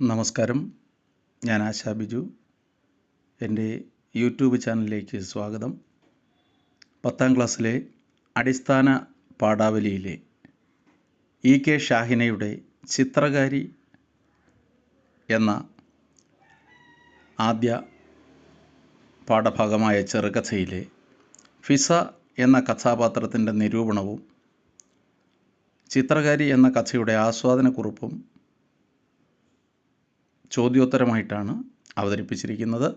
നമസ്കാരം. ഞാൻ ആശാ ബിജു. എന്റെ യൂട്യൂബ് ചാനലിലേക്ക് സ്വാഗതം. പത്താം ക്ലാസ്സിലെ അടിസ്ഥാന പാഠാവലിയിലെ ഇ കെ ഷാഹിനയുടെ ചിത്രകാരി എന്ന ആദ്യ പാഠഭാഗമായ ചെറുകഥയിലെ ഫിസ എന്ന കഥാപാത്രത്തിന്റെ നിരൂപണവും ചിത്രകാരി എന്ന കഥയുടെ ആസ്വാദനക്കുറിപ്പും ചോദ്യോത്തരമായിട്ടാണ് അവതരിപ്പിച്ചിരിക്കുന്നത്.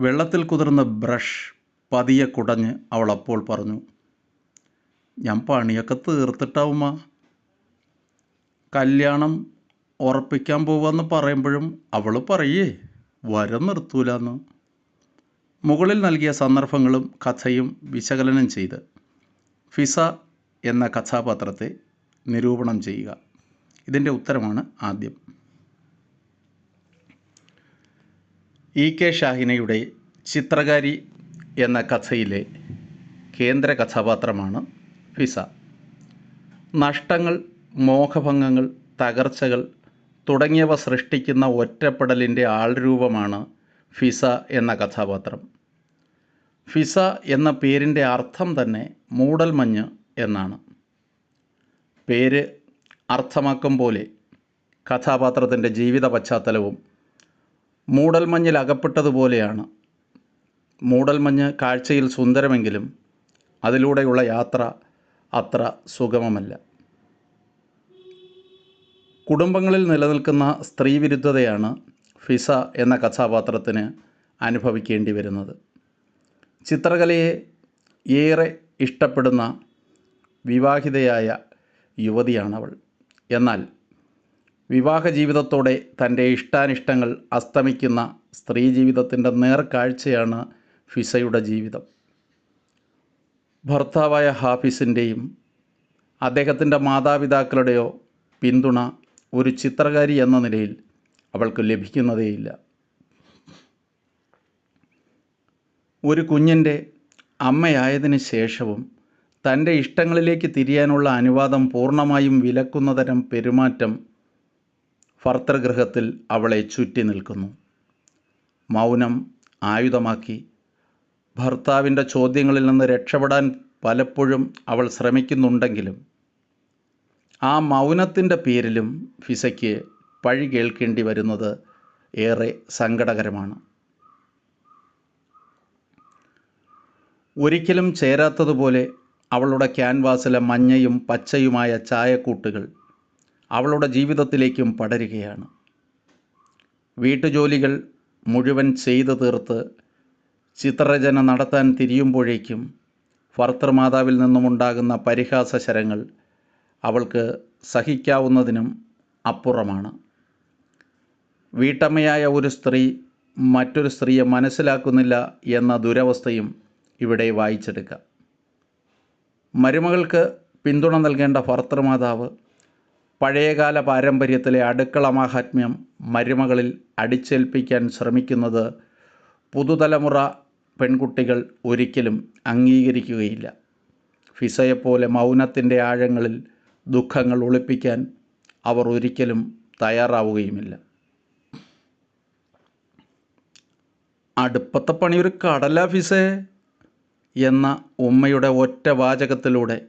വെള്ളത്തിൽ കുതിർന്ന ബ്രഷ് പതിയെ കുടഞ്ഞ് അവൾ അപ്പോൾ പറഞ്ഞു ഞാൻ പണിയൊക്കെ തീർത്തിട്ടാവുമ്മ കല്യാണം ഉറപ്പിക്കാൻ പോവാന്ന് പറയുമ്പോഴും അവൾ പറയേ വരം നിർത്തൂലെന്ന്. മുകളിൽ നൽകിയ സന്ദർഭങ്ങളും കഥയും വിശകലനം ചെയ്ത് ഫിസ എന്ന കഥാപാത്രത്തെ നിരൂപണം ചെയ്യുക. ഇതിന്റെ ഉത്തരമാണ് ആദ്യം. ഇ കെ ഷാഹിനയുടെ ചിത്രകാരി എന്ന കഥയിലെ കേന്ദ്ര കഥാപാത്രമാണ് ഫിസ. നഷ്ടങ്ങൾ മോഹഭംഗങ്ങൾ തകർച്ചകൾ തുടങ്ങിയവ സൃഷ്ടിക്കുന്ന ഒറ്റപ്പെടലിന്റെ ആൾരൂപമാണ് ഫിസ എന്ന കഥാപാത്രം. ഫിസ എന്ന പേരിന്റെ അർത്ഥം തന്നെ മൂടൽമഞ്ഞ് എന്നാണ്. പേര് അർത്ഥമാക്കും പോലെ കഥാപാത്രത്തിന്റെ ജീവിത പശ്ചാത്തലവും മൂടൽമഞ്ഞിൽ അകപ്പെട്ടതുപോലെയാണ് മൂടൽമഞ്ഞ് കാഴ്ചയിൽ സുന്ദരമെങ്കിലും അതിലൂടെയുള്ള യാത്ര അത്ര സുഗമമല്ല. കുടുംബങ്ങളിൽ നിലനിൽക്കുന്ന സ്ത്രീവിരുദ്ധതയാണ് ഫിസ എന്ന കഥാപാത്രത്തിന് അനുഭവിക്കേണ്ടി വരുന്നത്. ചിത്രകലയെ ഏറെ ഇഷ്ടപ്പെടുന്ന വിവാഹിതയായ യുവതിയാണവൾ. എന്നാൽ വിവാഹ ജീവിതത്തോടെ തന്റെ ഇഷ്ടാനിഷ്ടങ്ങൾ അസ്തമിക്കുന്ന സ്ത്രീ ജീവിതത്തിന്റെ നേർക്കാഴ്ചയാണ് ഫിസയുടെ ജീവിതം. ഭർത്താവായ ഹാഫിസിന്റെയും അദ്ദേഹത്തിന്റെ മാതാപിതാക്കളുടെയോ പിന്തുണ ഒരു ചിത്രകാരി എന്ന നിലയിൽ അവൾക്ക് ലഭിക്കുന്നതേയില്ല. ഒരു കുഞ്ഞിന്റെ അമ്മയായതിനു ശേഷവും തന്റെ ഇഷ്ടങ്ങളിലേക്ക് തിരിയാനുള്ള അനുവാദം പൂർണമായും വിലക്കുന്ന തരം പെരുമാറ്റം ഭർത്തൃഗൃഹത്തിൽ അവളെ ചുറ്റി നിൽക്കുന്നു. മൗനം ആയുധമാക്കി. ഭർത്താവിന്റെ ചോദ്യങ്ങളിൽ നിന്ന് രക്ഷപ്പെടാൻ പലപ്പോഴും അവൾ ശ്രമിക്കുന്നുണ്ടെങ്കിലും ആ മൗനത്തിന്റെ പേരിലും ഫിസയ്ക്ക് പഴി കേൾക്കേണ്ടി വരുന്നത് ഏറെ സങ്കടകരമാണ്. ഒരിക്കലും ചേരാത്തതുപോലെ അവളുടെ ക്യാൻവാസിലെ മഞ്ഞയും പച്ചയുമായ ചായക്കൂട്ടുകൾ അവളുടെ ജീവിതത്തിലേക്കും പടരുകയാണ്. വീട്ടുജോലികൾ മുഴുവൻ ചെയ്തു തീർത്ത് ചിത്രരചന നടത്താൻ തിരിയുമ്പോഴേക്കും ഭർത്തൃമാതാവിൽ നിന്നുമുണ്ടാകുന്ന പരിഹാസശരങ്ങൾ അവൾക്ക് സഹിക്കാവുന്നതിനും അപ്പുറമാണ്. വീട്ടമ്മയായ ഒരു സ്ത്രീ മറ്റൊരു സ്ത്രീയെ മനസ്സിലാക്കുന്നില്ല എന്ന ദുരവസ്ഥയും ഇവിടെ വായിച്ചെടുക്കാം. മരുമകൾക്ക് പിന്തുണ നൽകേണ്ട ഭർത്തൃമാതാവ് പഴയകാല പാരമ്പര്യത്തിലെ അടുക്കള മാഹാത്മ്യം മരുമകളിൽ അടിച്ചേൽപ്പിക്കാൻ ശ്രമിക്കുന്നത് പുതുതലമുറ പെൺകുട്ടികൾ ഒരിക്കലും അംഗീകരിക്കുകയില്ല. ഫിസയെപ്പോലെ മൗനത്തിന്റെ ആഴങ്ങളിൽ ദുഃഖങ്ങൾ ഒളിപ്പിക്കാൻ അവർ ഒരിക്കലും തയ്യാറാവുകയുമില്ല. അടുപ്പത്തെ പണി ഒരു കടല ഫിസേ. എന്ന ഉമ്മയുടെ ഒറ്റ വാചകത്തിലൂടെ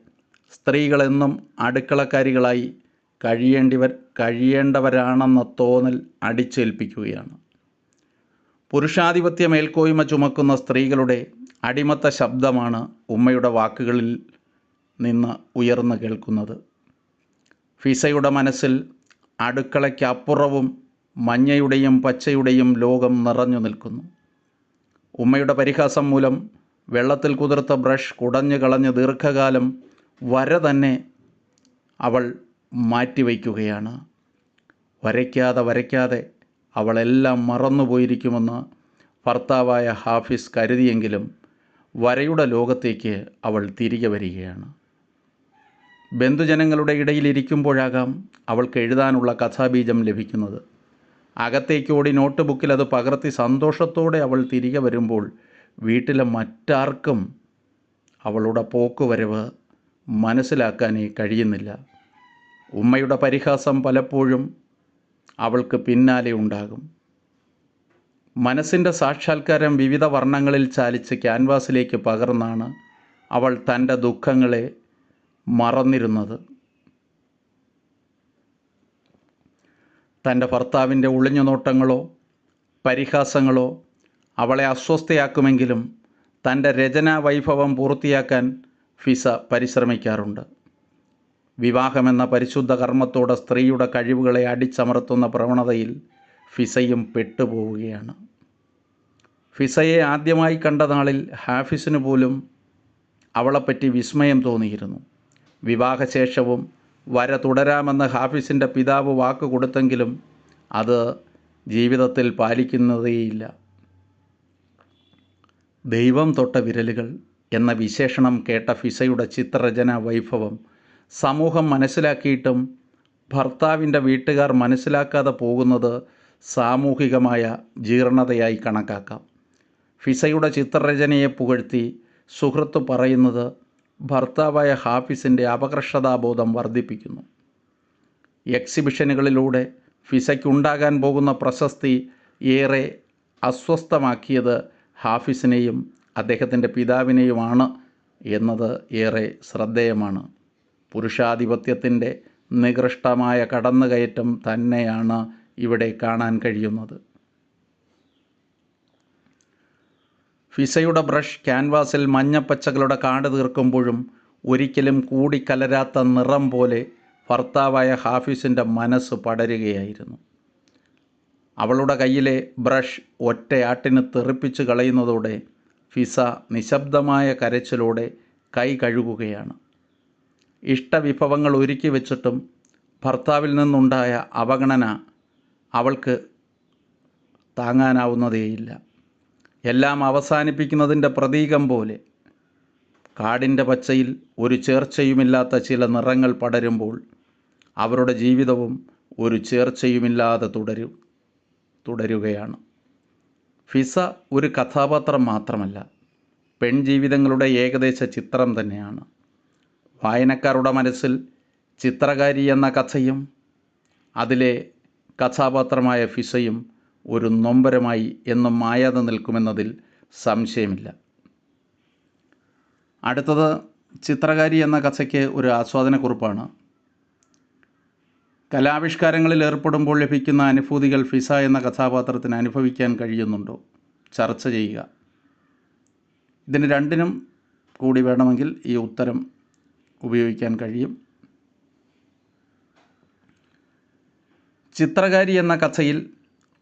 സ്ത്രീകളെന്നും അടുക്കളക്കാരികളായി കഴിയേണ്ടിവർ കഴിയേണ്ടവരാണെന്ന തോന്നൽ അടിച്ചേൽപ്പിക്കുകയാണ്. പുരുഷാധിപത്യ മേൽക്കോയ്മ ചുമക്കുന്ന സ്ത്രീകളുടെ അടിമത്ത ശബ്ദമാണ് ഉമ്മയുടെ വാക്കുകളിൽ നിന്ന് ഉയർന്നു കേൾക്കുന്നത്. ഫിസയുടെ മനസ്സിൽ അടുക്കളയ്ക്കപ്പുറവും മഞ്ഞയുടെയും പച്ചയുടെയും ലോകം നിറഞ്ഞു നിൽക്കുന്നു. ഉമ്മയുടെ പരിഹാസം മൂലം വെള്ളത്തിൽ കുതിർത്ത ബ്രഷ് കുടഞ്ഞു കളഞ്ഞ് ദീർഘകാലം വര തന്നെ അവൾ മാറ്റിവയ്ക്കുകയാണ്. വരയ്ക്കാതെ വരയ്ക്കാതെ അവളെല്ലാം മറന്നുപോയിരിക്കുമെന്ന് ഭർത്താവായ ഹാഫിസ് കരുതിയെങ്കിലും വരയുടെ ലോകത്തേക്ക് അവൾ തിരികെ വരികയാണ്. ബന്ധുജനങ്ങളുടെ ഇടയിലിരിക്കുമ്പോഴാകാം അവൾക്ക് എഴുതാനുള്ള കഥാബീജം ലഭിക്കുന്നത്. അകത്തേക്കോടി നോട്ട് ബുക്കിൽ അത് പകർത്തി സന്തോഷത്തോടെ അവൾ തിരികെ വരുമ്പോൾ വീട്ടിലെ മറ്റാർക്കും അവളുടെ പോക്കുവരവ് മനസ്സിലാക്കാനേ കഴിയുന്നില്ല. ഉമ്മയുടെ പരിഹാസം പലപ്പോഴും അവൾക്ക് പിന്നാലെ ഉണ്ടാകും. മനസ്സിന്റെ സാക്ഷാത്കാരം വിവിധ വർണങ്ങളിൽ ചാലിച്ച് ക്യാൻവാസിലേക്ക് പകർന്നാണ് അവൾ തന്റെ ദുഃഖങ്ങളെ മറന്നിരുന്നത്. തന്റെ ഭർത്താവിന്റെ ഒളിഞ്ഞുനോട്ടങ്ങളോ പരിഹാസങ്ങളോ അവളെ അസ്വസ്ഥയാക്കുമെങ്കിലും തന്റെ രചനാ വൈഭവം പൂർത്തിയാക്കാൻ ഫിസ പരിശ്രമിക്കാറുണ്ട്. വിവാഹമെന്ന പരിശുദ്ധ കർമ്മത്തോടെ സ്ത്രീയുടെ കഴിവുകളെ അടിച്ചമർത്തുന്ന പ്രവണതയിൽ ഫിസയും പെട്ടുപോവുകയാണ്. ഫിസയെ ആദ്യമായി കണ്ട നാളിൽ ഹാഫിസിന് പോലും അവളെപ്പറ്റി വിസ്മയം തോന്നിയിരുന്നു. വിവാഹശേഷവും വര തുടരാമെന്ന് ഹാഫിസിന്റെ പിതാവ് വാക്ക് കൊടുത്തെങ്കിലും അത് ജീവിതത്തിൽ പാലിക്കുന്നതേയില്ല. ദൈവം തൊട്ട വിരലുകൾ എന്ന വിശേഷണം കേട്ട ഫിസയുടെ ചിത്രരചന വൈഭവം സമൂഹം മനസ്സിലാക്കിയിട്ടും ഭർത്താവിന്റെ വീട്ടുകാർ മനസ്സിലാക്കാതെ പോകുന്നത് സാമൂഹികമായ ജീർണതയായി കണക്കാക്കാം. ഫിസയുടെ ചിത്രരചനയെ പുകഴ്ത്തി സുഹൃത്ത് പറയുന്നത് ഭർത്താവായ ഹാഫിസിന്റെ അപകർഷതാബോധം വർദ്ധിപ്പിക്കുന്നു. എക്സിബിഷനുകളിലൂടെ ഫിസയ്ക്കുണ്ടാകാൻ പോകുന്ന പ്രശസ്തി ഏറെ അസ്വസ്ഥമാക്കിയത് ഹാഫിസിനെയും അദ്ദേഹത്തിന്റെ പിതാവിനെയുമാണ് എന്നത് ഏറെ ശ്രദ്ധേയമാണ്. പുരുഷാധിപത്യത്തിന്റെ നികൃഷ്ടമായ കടന്നുകയറ്റം തന്നെയാണ് ഇവിടെ കാണാൻ കഴിയുന്നത്. ഫിസയുടെ ബ്രഷ് ക്യാൻവാസിൽ മഞ്ഞപ്പച്ചകളുടെ കാട് തീർക്കുമ്പോഴും ഒരിക്കലും കൂടിക്കലരാത്ത നിറം പോലെ ഭർത്താവായ ഹാഫിസിന്റെ മനസ്സ് പടരുകയായിരുന്നു. അവളുടെ കയ്യിലെ ബ്രഷ് ഒറ്റയാട്ടിന് തെറിപ്പിച്ച് കളയുന്നതോടെ ഫിസ നിശബ്ദമായ കരച്ചിലോടെ കൈ കഴുകുകയാണ്. ഇഷ്ടവിഭവങ്ങൾ ഒരുക്കി വെച്ചിട്ടും ഭർത്താവിൽ നിന്നുണ്ടായ അവഗണന അവൾക്ക് താങ്ങാനാവുന്നതേയില്ല. എല്ലാം അവസാനിപ്പിക്കുന്നതിന്റെ പ്രതീകം പോലെ കാടിന്റെ പച്ചയിൽ ഒരു ചേർച്ചയുമില്ലാത്ത ചില നിറങ്ങൾ പടരുമ്പോൾ അവരുടെ ജീവിതവും ഒരു ചേർച്ചയുമില്ലാതെ തുടരും. തുടരുകയാണ്. ഫിസ ഒരു കഥാപാത്രം മാത്രമല്ല പെൺജീവിതങ്ങളുടെ ഏകദേശ ചിത്രം തന്നെയാണ്. വായനക്കാരുടെ മനസ്സിൽ ചിത്രകാരി എന്ന കഥയും അതിലെ കഥാപാത്രമായ ഫിസയും ഒരു നൊമ്പരമായി എന്നും മായാതെ നിൽക്കുമെന്നതിൽ സംശയമില്ല. അടുത്തത് ചിത്രകാരി എന്ന കഥയ്ക്ക് ഒരു ആസ്വാദനക്കുറിപ്പാണ്. കലാവിഷ്കാരങ്ങളിൽ ഏർപ്പെടുമ്പോൾ ലഭിക്കുന്ന അനുഭൂതികൾ ഫിസ എന്ന കഥാപാത്രത്തിന് അനുഭവിക്കാൻ കഴിയുന്നുണ്ടോ? ചർച്ച ചെയ്യുക. ഇതിന് രണ്ടിനും കൂടി വേണമെങ്കിൽ ഈ ഉത്തരം ഉപയോഗിക്കാൻ കഴിയും. ചിത്രകാരി എന്ന കഥയിൽ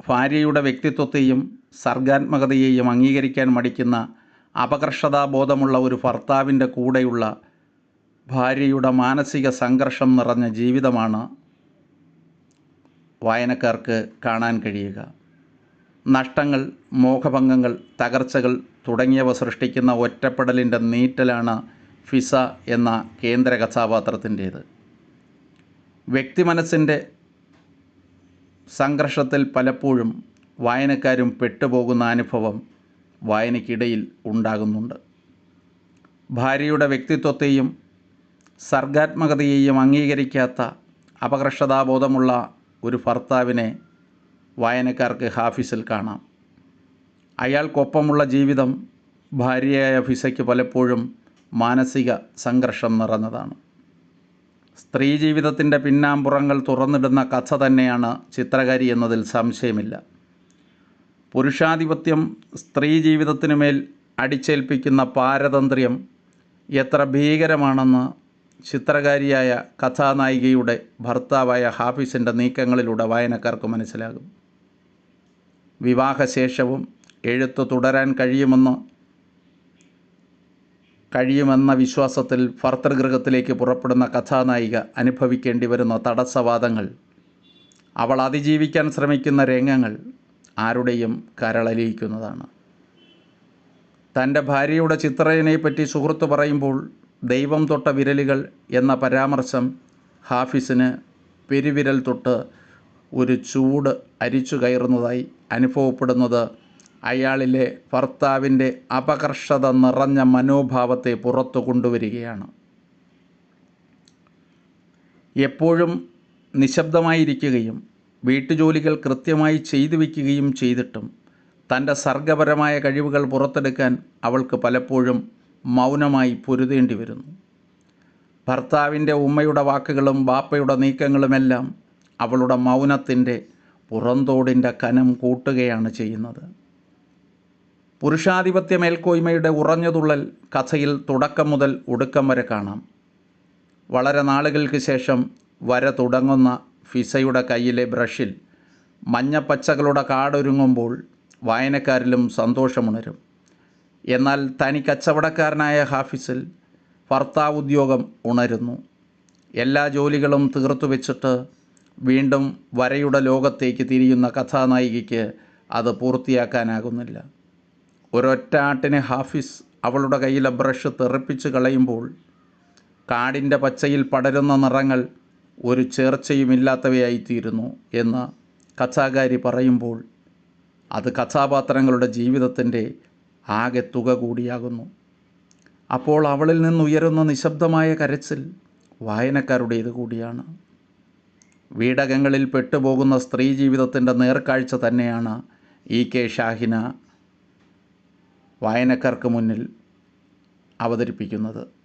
ഭാര്യയുടെ വ്യക്തിത്വത്തെയും സർഗാത്മകതയെയും അംഗീകരിക്കാൻ മടിക്കുന്ന അപകർഷതാബോധമുള്ള ഒരു ഭർത്താവിന്റെ കൂടെയുള്ള ഭാര്യയുടെ മാനസിക സംഘർഷം നിറഞ്ഞ ജീവിതമാണ് വായനക്കാർക്ക് കാണാൻ കഴിയുക. നഷ്ടങ്ങൾ മോഹഭംഗങ്ങൾ തകർച്ചകൾ തുടങ്ങിയവ സൃഷ്ടിക്കുന്ന ഒറ്റപ്പെടലിന്റെ നീറ്റലാണ് ഫിസ എന്ന കേന്ദ്ര കഥാപാത്രത്തിന്റേത്. വ്യക്തിമനസ്സിന്റെ സംഘർഷത്തിൽ പലപ്പോഴും വായനക്കാരും പെട്ടുപോകുന്ന അനുഭവം വായനയ്ക്കിടയിൽ ഉണ്ടാകുന്നുണ്ട്. ഭാര്യയുടെ വ്യക്തിത്വത്തെയും സർഗാത്മകതയെയും അംഗീകരിക്കാത്ത അപകർഷതാബോധമുള്ള ഒരു ഭർത്താവിനെ വായനക്കാർക്ക് ഹാഫിസിൽ കാണാം. അയാൾക്കൊപ്പമുള്ള ജീവിതം ഭാര്യയായ ഫിസയ്ക്ക് പലപ്പോഴും മാനസിക സംഘർഷം നിറഞ്ഞതാണ്. സ്ത്രീ ജീവിതത്തിന്റെ പിന്നാമ്പുറങ്ങൾ തുറന്നിടുന്ന കഥ തന്നെയാണ് ചിത്രകാരി എന്നതിൽ സംശയമില്ല. പുരുഷാധിപത്യം സ്ത്രീ ജീവിതത്തിനുമേൽ അടിച്ചേൽപ്പിക്കുന്ന പാരതന്ത്ര്യം എത്ര ഭീകരമാണെന്ന് ചിത്രകാരിയായ കഥാനായികയുടെ ഭർത്താവായ ഹാഫിസിന്റെ നീക്കങ്ങളിലൂടെ വായനക്കാർക്ക് മനസ്സിലാകും. വിവാഹശേഷവും എഴുത്ത് തുടരാൻ കഴിയുമെന്ന് കഴിയുമെന്ന വിശ്വാസത്തിൽ ഭർത്തൃഗൃഹത്തിലേക്ക് പുറപ്പെടുന്ന കഥാനായിക അനുഭവിക്കേണ്ടി വരുന്ന തടസ്സവാദങ്ങൾ അവൾ അതിജീവിക്കാൻ ശ്രമിക്കുന്ന രംഗങ്ങൾ ആരുടെയും കരളലിയിക്കുന്നതാണ്. തന്റെ ഭാര്യയുടെ ചിത്രയനെപ്പറ്റി സുഹൃത്ത് പറയുമ്പോൾ ദൈവം തൊട്ട വിരലുകൾ എന്ന പരാമർശം ഹാഫിസിന് പെരുവിരൽ തൊട്ട് ഒരു ചൂട് അരിച്ചു കയറുന്നതായി അനുഭവപ്പെടുന്നത്. അയാളിലെ ഭർത്താവിന്റെ അപകർഷത നിറഞ്ഞ മനോഭാവത്തെ പുറത്തു കൊണ്ടുവരികയാണ്. എപ്പോഴും നിശബ്ദമായിരിക്കുകയും വീട്ടുജോലികൾ കൃത്യമായി ചെയ്തു വയ്ക്കുകയും ചെയ്തിട്ടും തന്റെ സർഗപരമായ കഴിവുകൾ പുറത്തെടുക്കാൻ അവൾക്ക് പലപ്പോഴും മൗനമായി പൊരുതേണ്ടി വരുന്നു. ഭർത്താവിന്റെ ഉമ്മയുടെ വാക്കുകളും ബാപ്പയുടെ നീക്കങ്ങളുമെല്ലാം അവളുടെ മൗനത്തിന്റെ പുറന്തോടിന്റെ കനം കൂട്ടുകയാണ് ചെയ്യുന്നത്. പുരുഷാധിപത്യ മേൽക്കോയ്മയുടെ ഉറഞ്ഞതുള്ളൽ കഥയിൽ തുടക്കം മുതൽ ഒടുക്കം വരെ കാണാം. വളരെ നാളുകൾക്ക് ശേഷം വര തുടങ്ങുന്ന ഫിസയുടെ കയ്യിലെ ബ്രഷിൽ മഞ്ഞപ്പച്ചകളുടെ കാടൊരുങ്ങുമ്പോൾ വായനക്കാരിലും സന്തോഷമുണരും. എന്നാൽ തനി കച്ചവടക്കാരനായ ഹാഫിസിൽ ഭർത്താവ് ഉദ്യോഗം ഉണരുന്നു. എല്ലാ ജോലികളും തീർത്തു വെച്ചിട്ട് വീണ്ടും വരയുടെ ലോകത്തേക്ക് തിരിയുന്ന കഥാനായികയ്ക്ക് അത് പൂർത്തിയാക്കാനാകുന്നില്ല. ഒരൊറ്റ ആട്ടിന് ഹാഫിസ് അവളുടെ കയ്യിലെ ബ്രഷ് തെറിപ്പിച്ച് കളയുമ്പോൾ കാടിന്റെ പച്ചയിൽ പടരുന്ന നിറങ്ങൾ ഒരു ചേർച്ചയുമില്ലാത്തവയായിത്തീരുന്നു എന്ന് കഥാകാരി പറയുമ്പോൾ അത് കഥാപാത്രങ്ങളുടെ ജീവിതത്തിന്റെ ആകെ തുക കൂടിയാകുന്നു. അപ്പോൾ അവളിൽ നിന്നുയരുന്ന നിശബ്ദമായ കരച്ചിൽ വായനക്കാരുടേത് കൂടിയാണ്. വീടകങ്ങളിൽ പെട്ടുപോകുന്ന സ്ത്രീ ജീവിതത്തിന്റെ നേർക്കാഴ്ച തന്നെയാണ് ഇ കെ ഷാഹിന വായനക്കാർക്ക് മുന്നിൽ അവതരിപ്പിക്കുന്നത്.